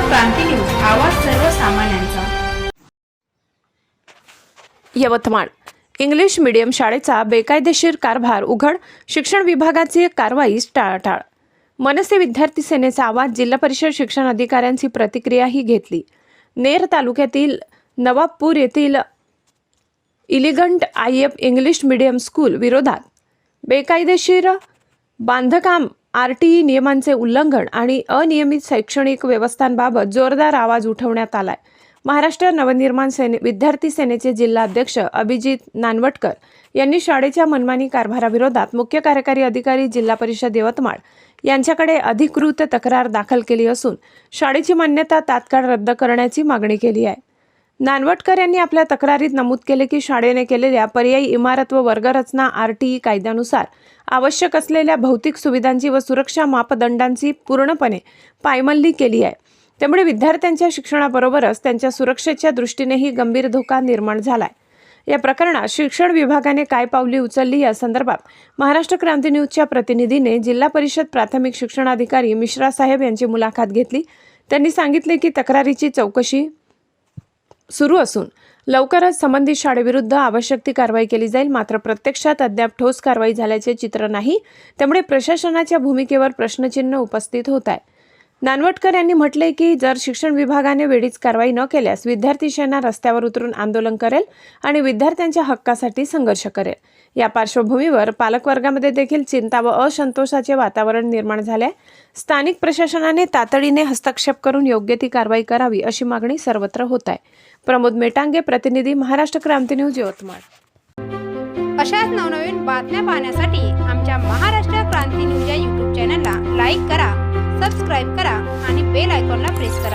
क्रांती news आवाज सर्वसामान्यांचा. Yavatmal. English medium शाळेचा बेकायदेशीर कारभार उघड शिक्षण विभागाची कारवाई टाळाटाळ. मनसे विद्यार्थी सेनेचा आवाज जिल्हा परिषद शिक्षण अधिकाऱ्यांची प्रतिक्रियाही घेतली. नेर तालुक्यातील नवाबपूर येथील elegant I F English medium school विरोधात बेकायदेशीर बांधकाम आर टी ई नियमांचे उल्लंघन आणि अनियमित शैक्षणिक व्यवस्थांबाबत जोरदार आवाज उठवण्यात आलाय. महाराष्ट्र नवनिर्माण सेने विद्यार्थी सेनेचे जिल्हाध्यक्ष अभिजित नानवटकर यांनी शाळेच्या मनमानी कारभाराविरोधात मुख्य कार्यकारी अधिकारी जिल्हा परिषद यवतमाळ यांच्याकडे अधिकृत तक्रार दाखल केली असून शाळेची मान्यता तात्काळ रद्द करण्याची मागणी केली आहे. नानवटकर यांनी आपल्या तक्रारीत नमूद केले की शाळेने केलेल्या पर्यायी इमारत व वर्गरचना आर टी ई कायद्यानुसार आवश्यक असलेल्या भौतिक सुविधांची व सुरक्षा मापदंडांची पूर्णपणे पायमल्ली केली आहे. त्यामुळे विद्यार्थ्यांच्या शिक्षणाबरोबरच त्यांच्या सुरक्षेच्या दृष्टीनेही गंभीर धोका निर्माण झाला आहे या प्रकरणात शिक्षण विभागाने काय पावली उचलली या संदर्भात महाराष्ट्र क्रांती न्यूजच्या प्रतिनिधीने जिल्हा परिषद प्राथमिक शिक्षणाधिकारी मिश्रा साहेब यांची मुलाखत घेतली. त्यांनी सांगितले की तक्रारीची चौकशी सुरू असून लवकरच संबंधित शाळेविरुद्ध आवश्यक ती कारवाई केली जाईल. मात्र प्रत्यक्षात अद्याप ठोस कारवाई झाल्याचे चित्र नाही. त्यामुळे प्रशासनाच्या भूमिकेवर प्रश्नचिन्ह उपस्थित होत आहे. नानवटकर यांनी म्हटले की जर शिक्षण विभागाने वेळीच कारवाई न केल्यास विद्यार्थी सेना रस्त्यावर उतरून आंदोलन करेल आणि विद्यार्थ्यांच्या हक्कासाठी संघर्ष करेल. या पार्श्वभूमीवर पालकवर्गामध्ये देखील चिंता व असंतोषाचे वातावरण निर्माण झाले स्थानिक प्रशासनाने तातडीने हस्तक्षेप करून योग्य ती कारवाई करावी अशी मागणी सर्वत्र होत आहे. प्रमोद मेटांगे प्रतिनिधी महाराष्ट्र क्रांती न्यूज यवतमाळ. अशाच नवनवीन बातम्या पाहण्यासाठी आमच्या महाराष्ट्र क्रांती न्यूज या यूट्यूब चॅनलला लाईक करा सबस्क्राईब करा. आणि बेल आयकॉनला प्रेस करा